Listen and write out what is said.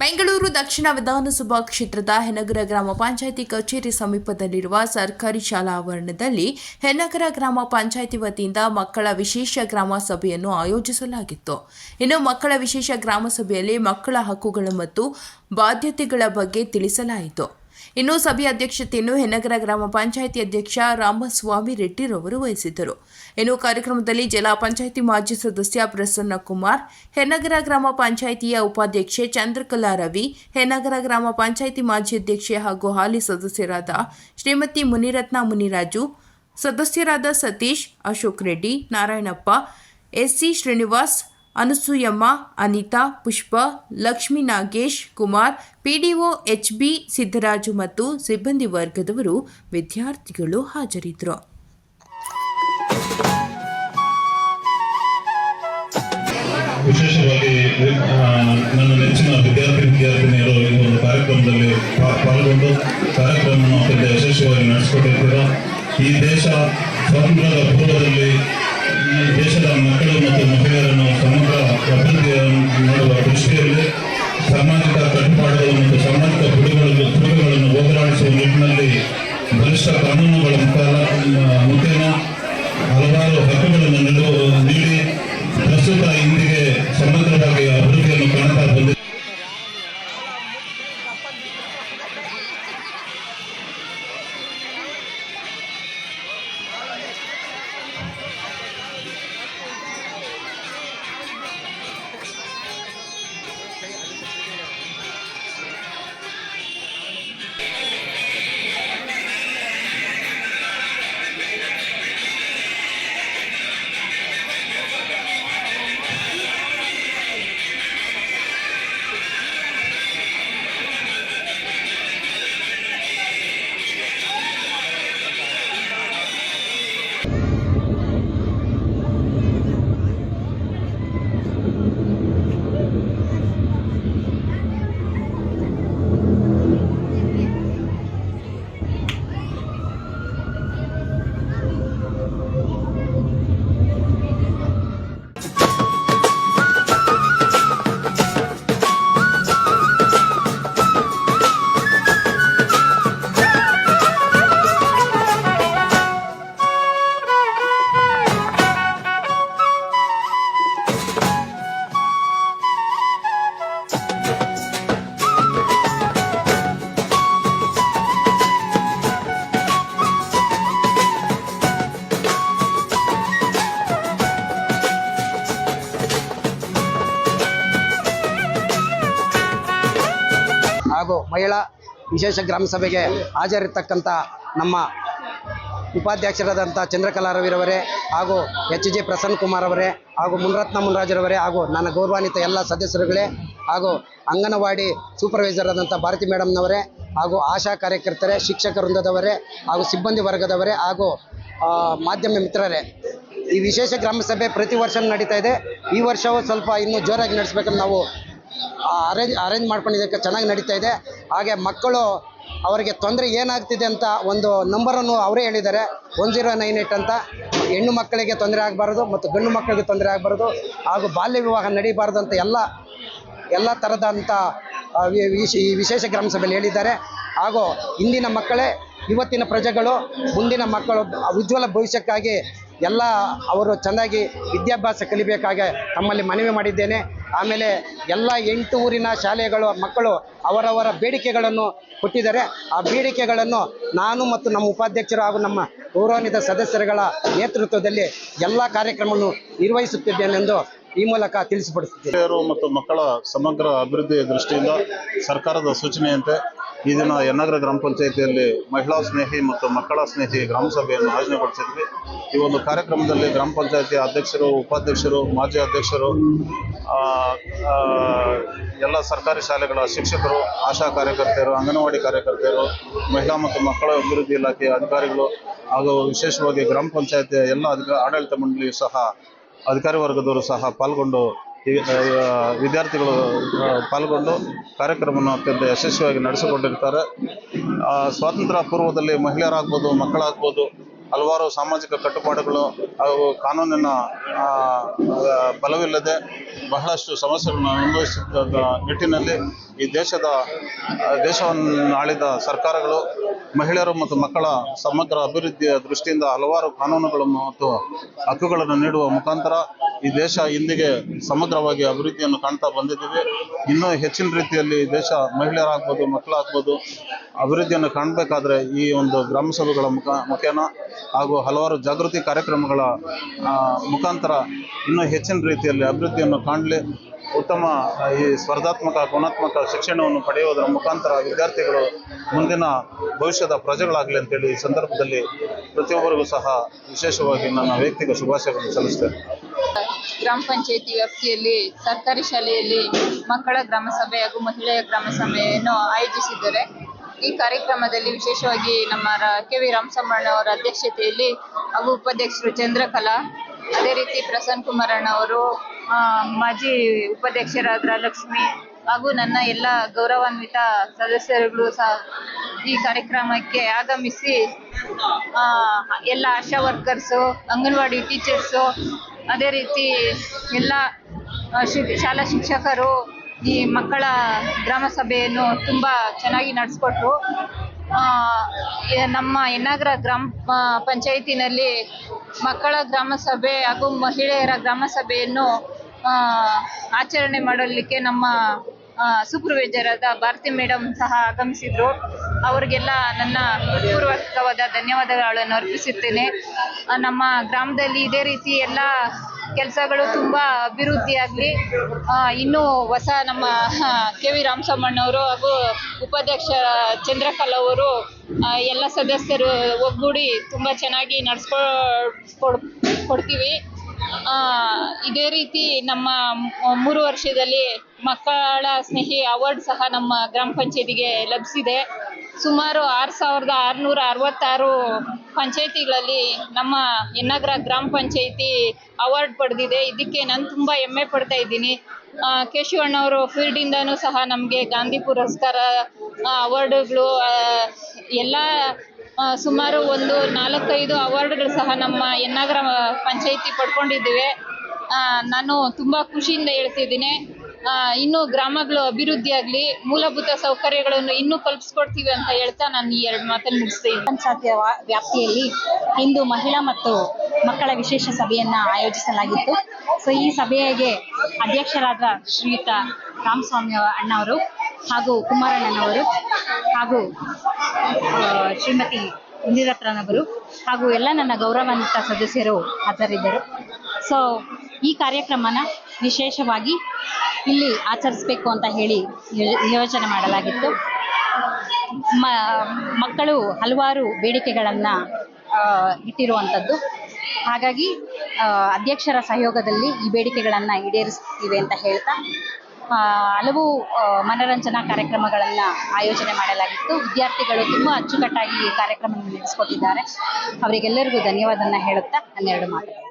ಬೆಂಗಳೂರು ದಕ್ಷಿಣ ವಿಧಾನಸಭಾ ಕ್ಷೇತ್ರದ ಹೆನಗರ ಗ್ರಾಮ ಪಂಚಾಯಿತಿ ಕಚೇರಿ ಸಮೀಪದಲ್ಲಿರುವ ಸರ್ಕಾರಿ ಶಾಲಾ ಆವರಣದಲ್ಲಿ ಹೆನಗರ ಗ್ರಾಮ ಪಂಚಾಯಿತಿ ವತಿಯಿಂದ ಮಕ್ಕಳ ವಿಶೇಷ ಗ್ರಾಮ ಸಭೆಯನ್ನು ಆಯೋಜಿಸಲಾಗಿತ್ತು. ಇನ್ನು ಮಕ್ಕಳ ವಿಶೇಷ ಗ್ರಾಮ ಸಭೆಯಲ್ಲಿ ಮಕ್ಕಳ ಹಕ್ಕುಗಳು ಮತ್ತು ಬಾಧ್ಯತೆಗಳ ಬಗ್ಗೆ ತಿಳಿಸಲಾಯಿತು. ಇನ್ನು ಸಭೆ ಅಧ್ಯಕ್ಷತೆಯನ್ನು ಹೆನಗರ ಗ್ರಾಮ ಪಂಚಾಯಿತಿ ಅಧ್ಯಕ್ಷ ರಾಮಸ್ವಾಮಿ ರೆಡ್ಡಿರವರು ವಹಿಸಿದ್ದರು. ಇನ್ನು ಕಾರ್ಯಕ್ರಮದಲ್ಲಿ ಜಿಲ್ಲಾ ಪಂಚಾಯಿತಿ ಮಾಜಿ ಸದಸ್ಯ ಪ್ರಸನ್ನ ಕುಮಾರ್, ಹೆನಗರ ಗ್ರಾಮ ಪಂಚಾಯಿತಿಯ ಉಪಾಧ್ಯಕ್ಷೆ ಚಂದ್ರಕಲಾ ರವಿ, ಹೆನಗರ ಗ್ರಾಮ ಪಂಚಾಯಿತಿ ಮಾಜಿ ಅಧ್ಯಕ್ಷೆ ಹಾಗೂ ಹಾಲಿ ಸದಸ್ಯರಾದ ಶ್ರೀಮತಿ ಮುನಿರತ್ನ ಮುನಿರಾಜು, ಸದಸ್ಯರಾದ Satish, Ashok Reddy, Narayanappa, SC Srinivas Anasuyamma, Anita, Pushpa, Lakshmi Nagesh Kumar, PDO HB Siddaraju ಮತ್ತು ಸಿಬ್ಬಂದಿ ವರ್ಗದವರು ವಿದ್ಯಾರ್ಥಿಗಳು ಹಾಜರಿದ್ದರು. ವಿಶೇಷವಾಗಿ ನನ್ನ ನೆಚ್ಚಿನ ವಿದ್ಯಾರ್ಥಿ ವಿದ್ಯಾರ್ಥಿನಿಯರು ಈ ಒಂದು ಕಾರ್ಯಕ್ರಮದಲ್ಲಿ ಪಾಲ್ಗೊಂಡು ಕಾರ್ಯಕ್ರಮವನ್ನು ಯಶಸ್ವಿಯಾಗಿ ನಡೆಸಿಕೊಟ್ಟಿರ್ತೀರ. ಈ ದೇಶ ಸ್ವಾತಂತ್ರ್ಯದ ಪೂರ್ವದಲ್ಲಿ ದೇಶದ ಮಕ್ಕಳು ಮತ್ತು ಮಹಿಳೆಯರನ್ನು ಸಮಗ್ರ ಅಭಿವೃದ್ಧಿಯನ್ನು ಮಾಡುವ ದೃಷ್ಟಿಯಲ್ಲಿ ಸಾಮಾಜಿಕ ಕಟ್ಟುಪಾಡುಗಳು ಮತ್ತು ಸಾಮಾಜಿಕ ಪಿಡುಗುಗಳು ಪಿಡುಗುಗಳನ್ನು ಹೋಗಲಾಡಿಸುವ ನಿಟ್ಟಿನಲ್ಲಿ ಬಲಿಷ್ಠ ಕಾನೂನುಗಳ ಮುಖಾಲ ಮುಖೇನ ಹಲವಾರು ಹಕ್ಕುಗಳನ್ನು ನೀಡಿ ಪ್ರಸ್ತುತ ಇಂದಿಗೆ ಸಮಗ್ರವಾಗಿ ಹಾಗೂ ಮಹಿಳಾ ವಿಶೇಷ ಗ್ರಾಮ ಸಭೆಗೆ ಹಾಜರಿರ್ತಕ್ಕಂಥ ನಮ್ಮ ಉಪಾಧ್ಯಕ್ಷರಾದಂಥ ಚಂದ್ರಕಲಾ ರವಿರವರೇ ಹಾಗೂ ಎಚ್ ಜಿ ಪ್ರಸನ್ನ ಕುಮಾರ್ ಅವರೇ ಹಾಗೂ ಮುನರತ್ನ ಮುನರಾಜರವರೇ ಹಾಗೂ ನನ್ನ ಗೌರವಾನ್ವಿತ ಎಲ್ಲ ಸದಸ್ಯರುಗಳೇ ಹಾಗೂ ಅಂಗನವಾಡಿ ಸೂಪರ್ವೈಸರ್ ಆದಂಥ ಭಾರತಿ ಮೇಡಮ್ನವರೇ ಹಾಗೂ ಆಶಾ ಕಾರ್ಯಕರ್ತರೇ, ಶಿಕ್ಷಕ ವೃಂದದವರೇ ಹಾಗೂ ಸಿಬ್ಬಂದಿ ವರ್ಗದವರೇ ಹಾಗೂ ಮಾಧ್ಯಮ ಮಿತ್ರರೇ. ಈ ವಿಶೇಷ ಗ್ರಾಮ ಸಭೆ ಪ್ರತಿ ವರ್ಷ ನಡೀತಾ ಇದೆ. ಈ ವರ್ಷವೂ ಸ್ವಲ್ಪ ಇನ್ನೂ ಜೋರಾಗಿ ನಡೆಸ್ಬೇಕಂತ ನಾವು ಅರೇಂಜ್ ಅರೇಂಜ್ ಮಾಡ್ಕೊಂಡಿದ್ದಕ್ಕೆ ಚೆನ್ನಾಗಿ ನಡೀತಾ ಇದೆ. ಹಾಗೆ ಮಕ್ಕಳು ಅವರಿಗೆ ತೊಂದರೆ ಏನಾಗ್ತಿದೆ ಅಂತ ಒಂದು ನಂಬರನ್ನು ಅವರೇ ಹೇಳಿದ್ದಾರೆ. ಒನ್ ಜೀರೋ ನೈನ್ ಏಯ್ಟ್ ಅಂತ. ಹೆಣ್ಣು ಮಕ್ಕಳಿಗೆ ತೊಂದರೆ ಆಗಬಾರ್ದು ಮತ್ತು ಗಂಡು ಮಕ್ಕಳಿಗೆ ತೊಂದರೆ ಆಗಬಾರ್ದು ಹಾಗೂ ಬಾಲ್ಯ ವಿವಾಹ ನಡೀಬಾರ್ದು ಅಂತ ಎಲ್ಲ ಎಲ್ಲ ಥರದಂಥ ಈ ವಿಶೇಷ ಗ್ರಾಮ ಸಭೆಯಲ್ಲಿ ಹೇಳಿದ್ದಾರೆ. ಹಾಗೂ ಇಂದಿನ ಮಕ್ಕಳೇ, ಇವತ್ತಿನ ಪ್ರಜೆಗಳು, ಮುಂದಿನ ಮಕ್ಕಳು ಉಜ್ವಲ ಭವಿಷ್ಯಕ್ಕಾಗಿ ಎಲ್ಲ ಅವರು ಚೆನ್ನಾಗಿ ವಿದ್ಯಾಭ್ಯಾಸ ಕಲಿಬೇಕಾಗಿ ತಮ್ಮಲ್ಲಿ ಮನವಿ ಮಾಡಿದ್ದೇನೆ. ಆಮೇಲೆ ಎಲ್ಲ ಎಂಟು ಊರಿನ ಶಾಲೆಗಳು ಮಕ್ಕಳು ಅವರವರ ಬೇಡಿಕೆಗಳನ್ನು ಕೊಟ್ಟಿದ್ದಾರೆ. ಆ ಬೇಡಿಕೆಗಳನ್ನು ನಾನು ಮತ್ತು ನಮ್ಮ ಉಪಾಧ್ಯಕ್ಷರು ಹಾಗೂ ನಮ್ಮ ಗೌರವಾನ್ವಿತ ಸದಸ್ಯರುಗಳ ನೇತೃತ್ವದಲ್ಲಿ ಎಲ್ಲ ಕಾರ್ಯಕ್ರಮವನ್ನು ನಿರ್ವಹಿಸುತ್ತಿದ್ದೇನೆಂದು ಈ ಮೂಲಕ ತಿಳಿಸಿಪಡಿಸುತ್ತೇನೆ ಮಹಿಳೆಯರು ಮತ್ತು ಮಕ್ಕಳ ಸಮಗ್ರ ಅಭಿವೃದ್ಧಿಯ ದೃಷ್ಟಿಯಿಂದ ಸರ್ಕಾರದ ಸೂಚನೆಯಂತೆ ಈ ದಿನ ಯನ್ನಗರ ಗ್ರಾಮ ಪಂಚಾಯಿತಿಯಲ್ಲಿ ಮಹಿಳಾ ಸ್ನೇಹಿ ಮತ್ತು ಮಕ್ಕಳ ಸ್ನೇಹಿ ಗ್ರಾಮ ಸಭೆಯನ್ನು ಆಯೋಜನೆಗೊಳಿಸಿದ್ವಿ. ಈ ಒಂದು ಕಾರ್ಯಕ್ರಮದಲ್ಲಿ ಗ್ರಾಮ ಪಂಚಾಯಿತಿ ಅಧ್ಯಕ್ಷರು, ಉಪಾಧ್ಯಕ್ಷರು, ಮಾಜಿ ಅಧ್ಯಕ್ಷರು ಎಲ್ಲ ಸರ್ಕಾರಿ ಶಾಲೆಗಳ ಶಿಕ್ಷಕರು, ಆಶಾ ಕಾರ್ಯಕರ್ತೆಯರು, ಅಂಗನವಾಡಿ ಕಾರ್ಯಕರ್ತೆಯರು, ಮಹಿಳಾ ಮತ್ತು ಮಕ್ಕಳ ಅಭಿವೃದ್ಧಿ ಇಲಾಖೆಯ ಅಧಿಕಾರಿಗಳು ಹಾಗೂ ವಿಶೇಷವಾಗಿ ಗ್ರಾಮ ಪಂಚಾಯತಿಯ ಎಲ್ಲ ಆಡಳಿತ ಮಂಡಳಿಯು ಸಹ ಅಧಿಕಾರಿ ವರ್ಗದವರು ಸಹ ಪಾಲ್ಗೊಂಡು ವಿದ್ಯಾರ್ಥಿಗಳು ಪಾಲ್ಗೊಂಡು ಕಾರ್ಯಕ್ರಮವನ್ನು ಅತ್ಯಂತ ಯಶಸ್ವಿಯಾಗಿ ನಡೆಸಿಕೊಂಡಿರ್ತಾರೆ. ಸ್ವಾತಂತ್ರ್ಯ ಪೂರ್ವದಲ್ಲಿ ಮಹಿಳೆಯರಾಗ್ಬೋದು, ಮಕ್ಕಳಾಗ್ಬೋದು, ಹಲವಾರು ಸಾಮಾಜಿಕ ಕಟ್ಟುಪಾಡುಗಳು ಹಾಗೂ ಕಾನೂನಿನ ಬಲವಿಲ್ಲದೆ ಬಹಳಷ್ಟು ಸಮಸ್ಯೆಗಳನ್ನು ಅನುಭವಿಸಿದ ನಿಟ್ಟಿನಲ್ಲಿ ಈ ದೇಶದ ದೇಶವನ್ನು ಆಳಿದ ಸರ್ಕಾರಗಳು, ಮಹಿಳೆಯರು ಮತ್ತು ಮಕ್ಕಳ ಸಮಗ್ರ ಅಭಿವೃದ್ಧಿಯ ದೃಷ್ಟಿಯಿಂದ ಹಲವಾರು ಕಾನೂನುಗಳು ಮತ್ತು ಹಕ್ಕುಗಳನ್ನು ನೀಡುವ ಮುಖಾಂತರ ಈ ದೇಶ ಇಂದಿಗೆ ಸಮಗ್ರವಾಗಿ ಅಭಿವೃದ್ಧಿಯನ್ನು ಕಾಣ್ತಾ ಬಂದಿದ್ದೀವಿ. ಇನ್ನೂ ಹೆಚ್ಚಿನ ರೀತಿಯಲ್ಲಿ ದೇಶ ಮಹಿಳೆಯರಾಗ್ಬೋದು, ಮಕ್ಕಳಾಗ್ಬೋದು ಅಭಿವೃದ್ಧಿಯನ್ನು ಕಾಣಬೇಕಾದ್ರೆ ಈ ಒಂದು ಗ್ರಾಮ ಸಭೆಗಳ ಮುಖ, ಮುಖೇನ ಹಾಗೂ ಹಲವಾರು ಜಾಗೃತಿ ಕಾರ್ಯಕ್ರಮಗಳ ಮುಖಾಂತರ ಇನ್ನೂ ಹೆಚ್ಚಿನ ರೀತಿಯಲ್ಲಿ ಅಭಿವೃದ್ಧಿಯನ್ನು ಕಾಣಲಿ. ಉತ್ತಮ ಈ ಸ್ಪರ್ಧಾತ್ಮಕ, ಗುಣಾತ್ಮಕ ಶಿಕ್ಷಣವನ್ನು ಪಡೆಯುವುದರ ಮುಖಾಂತರ ವಿದ್ಯಾರ್ಥಿಗಳು ಮುಂದಿನ ಭವಿಷ್ಯದ ಪ್ರಜೆಗಳಾಗಲಿ ಅಂತೇಳಿ ಈ ಸಂದರ್ಭದಲ್ಲಿ ಪ್ರತಿಯೊಬ್ಬರಿಗೂ ಸಹ ವಿಶೇಷವಾಗಿ ನನ್ನ ವೈಯಕ್ತಿಕ ಶುಭಾಶಯಗಳನ್ನು ಸಲ್ಲಿಸ್ತೇನೆ. ಗ್ರಾಮ ಪಂಚಾಯತಿ ವ್ಯಾಪ್ತಿಯಲ್ಲಿ ಸರ್ಕಾರಿ ಶಾಲೆಯಲ್ಲಿ ಮಕ್ಕಳ ಗ್ರಾಮ ಸಭೆ ಹಾಗೂ ಮಹಿಳೆಯ ಗ್ರಾಮ ಸಭೆಯನ್ನು ಆಯೋಜಿಸಿದ್ದಾರೆ. ಈ ಕಾರ್ಯಕ್ರಮದಲ್ಲಿ ವಿಶೇಷವಾಗಿ ನಮ್ಮ ಕೆ ವಿ ರಾಮಸಮ್ಮಣ್ಣ ಅವರ ಅಧ್ಯಕ್ಷತೆಯಲ್ಲಿ ಹಾಗೂ ಉಪಾಧ್ಯಕ್ಷರು ಚಂದ್ರಕಲಾ, ಅದೇ ರೀತಿ ಪ್ರಸನ್ನ ಕುಮಾರಣ್ಣ ಅವರು ಮಾಜಿ ಉಪಾಧ್ಯಕ್ಷರಾದ ಲಕ್ಷ್ಮಿ ಹಾಗೂ ನನ್ನ ಎಲ್ಲ ಗೌರವಾನ್ವಿತ ಸದಸ್ಯರುಗಳು ಸಹ ಈ ಕಾರ್ಯಕ್ರಮಕ್ಕೆ ಆಗಮಿಸಿ ಎಲ್ಲ ಆಶಾ ವರ್ಕರ್ಸು, ಅಂಗನವಾಡಿ ಟೀಚರ್ಸು, ಅದೇ ರೀತಿ ಎಲ್ಲ ಶಾಲಾ ಶಿಕ್ಷಕರು, ಈ ಮಕ್ಕಳ ಗ್ರಾಮ ಸಭೆಯನ್ನು ತುಂಬ ಚೆನ್ನಾಗಿ ನಡೆಸ್ಕೊಟ್ರು. ನಮ್ಮ ಎನ್ನಾಗರ ಗ್ರಾಮ ಪಂಚಾಯತಿನಲ್ಲಿ ಮಕ್ಕಳ ಗ್ರಾಮ ಸಭೆ ಹಾಗೂ ಮಹಿಳೆಯರ ಗ್ರಾಮ ಸಭೆಯನ್ನು ಆಚರಣೆ ಮಾಡಲಿಕ್ಕೆ ನಮ್ಮ ಸೂಪರ್ವೈಸರ್ ಆದ ಭಾರತಿ ಮೇಡಮ್ ಸಹ ಆಗಮಿಸಿದ್ರು. ಅವರಿಗೆಲ್ಲ ನನ್ನ ಪೂರ್ವಕವಾದ ಧನ್ಯವಾದಗಳನ್ನು ಅರ್ಪಿಸುತ್ತೇನೆ. ನಮ್ಮ ಗ್ರಾಮದಲ್ಲಿ ಇದೇ ರೀತಿ ಎಲ್ಲ ಕೆಲಸಗಳು ತುಂಬ ಅಭಿವೃದ್ಧಿಯಾಗಲಿ ಇನ್ನೂ ಹೊಸ ನಮ್ಮ ಕೆ ವಿ ರಾಮಸಮ್ಮಣ್ಣವರು ಹಾಗೂ ಉಪಾಧ್ಯಕ್ಷ ಚಂದ್ರಕಲ್ ಅವರು ಎಲ್ಲ ಸದಸ್ಯರು ಒಗ್ಗೂಡಿ ತುಂಬ ಚೆನ್ನಾಗಿ ನಡೆಸ್ಕೊ, ಕೊಡ್, ಕೊಡ್ತೀವಿ. ಇದೇ ರೀತಿ ನಮ್ಮ ಮೂರು ವರ್ಷದಲ್ಲಿ ಮಕ್ಕಳ ಸ್ನೇಹಿ ಅವಾರ್ಡ್ ಸಹ ನಮ್ಮ ಗ್ರಾಮ ಪಂಚಾಯತಿಗೆ ಲಭಿಸಿದೆ. ಸುಮಾರು ಆರು ಸಾವಿರದ ಆರುನೂರ ಅರವತ್ತಾರು ಪಂಚಾಯತಿಗಳಲ್ಲಿ ನಮ್ಮ ಎನ್ನಗ್ರ ಗ್ರಾಮ ಪಂಚಾಯಿತಿ ಅವಾರ್ಡ್ ಪಡೆದಿದೆ. ಇದಕ್ಕೆ ನಾನು ತುಂಬ ಹೆಮ್ಮೆ ಪಡ್ತಾ ಇದ್ದೀನಿ. ಕೇಶವಣ್ಣವರು ಫೀಲ್ಡಿಂದನೂ ಸಹ ನಮಗೆ ಗಾಂಧಿ ಪುರಸ್ಕಾರ ಅವಾರ್ಡುಗಳು ಎಲ್ಲ ಸುಮಾರು ಒಂದು ನಾಲ್ಕೈದು ಅವಾರ್ಡ್ಗಳು ಸಹ ನಮ್ಮ ಎನ್ನಾಗರ ಪಂಚಾಯತಿ ಪಡ್ಕೊಂಡಿದ್ದೇವೆ. ನಾನು ತುಂಬ ಖುಷಿಯಿಂದ ಹೇಳ್ತಿದ್ದೀನಿ. ಇನ್ನೂ ಗ್ರಾಮಗಳು ಅಭಿವೃದ್ಧಿ ಆಗಲಿ, ಮೂಲಭೂತ ಸೌಕರ್ಯಗಳನ್ನು ಇನ್ನೂ ಕಲ್ಪಿಸ್ಕೊಡ್ತೀವಿ ಅಂತ ಹೇಳ್ತಾ ನಾನು ಈ ಎರಡು ಮಾತನ್ನು ಮುಗಿಸ್ತೀನಿ ಪಂಚಾಯತ್ ವ್ಯಾಪ್ತಿಯಲ್ಲಿ ಇಂದು ಮಹಿಳಾ ಮತ್ತು ಮಕ್ಕಳ ವಿಶೇಷ ಸಭೆಯನ್ನು ಆಯೋಜಿಸಲಾಗಿತ್ತು. ಸೊ, ಈ ಸಭೆಗೆ ಅಧ್ಯಕ್ಷರಾದ ಶ್ರೀಯುತ ರಾಮಸ್ವಾಮಿ ಅಣ್ಣವರು ಹಾಗೂ ಕುಮಾರಣ್ಣನವರು ಹಾಗೂ ಶ್ರೀಮತಿ ಇಂದಿರತ್ನವರು ಹಾಗೂ ಎಲ್ಲ ನನ್ನ ಗೌರವಾನ್ವಿತ ಸದಸ್ಯರು ಹಾಜರಿದ್ದರು. ಸೊ ಈ ಕಾರ್ಯಕ್ರಮನ ವಿಶೇಷವಾಗಿ ಇಲ್ಲಿ ಆಚರಿಸಬೇಕು ಅಂತ ಹೇಳಿ ಯೋಜನೆ ಮಾಡಲಾಗಿತ್ತು. ಮ, ಮಕ್ಕಳು ಹಲವಾರು ಬೇಡಿಕೆಗಳನ್ನು ಇಟ್ಟಿರುವಂಥದ್ದು ಹಾಗಾಗಿ ಅಧ್ಯಕ್ಷರ ಸಹಯೋಗದಲ್ಲಿ ಈ ಬೇಡಿಕೆಗಳನ್ನು ಈಡೇರಿಸ್ತೀವಿ ಅಂತ ಹೇಳ್ತಾ ಹಲವು ಮನರಂಜನಾ ಕಾರ್ಯಕ್ರಮಗಳನ್ನು ಆಯೋಜನೆ ಮಾಡಲಾಗಿತ್ತು. ವಿದ್ಯಾರ್ಥಿಗಳು ತುಂಬಾ ಅಚ್ಚುಕಟ್ಟಾಗಿ ಈ ಕಾರ್ಯಕ್ರಮವನ್ನು ನಡೆಸಿಕೊಟ್ಟಿದ್ದಾರೆ. ಅವರಿಗೆಲ್ಲರಿಗೂ ಧನ್ಯವಾದ ಹೇಳುತ್ತಾ ಹನ್ನೆರಡು ಮಾತುಗಳು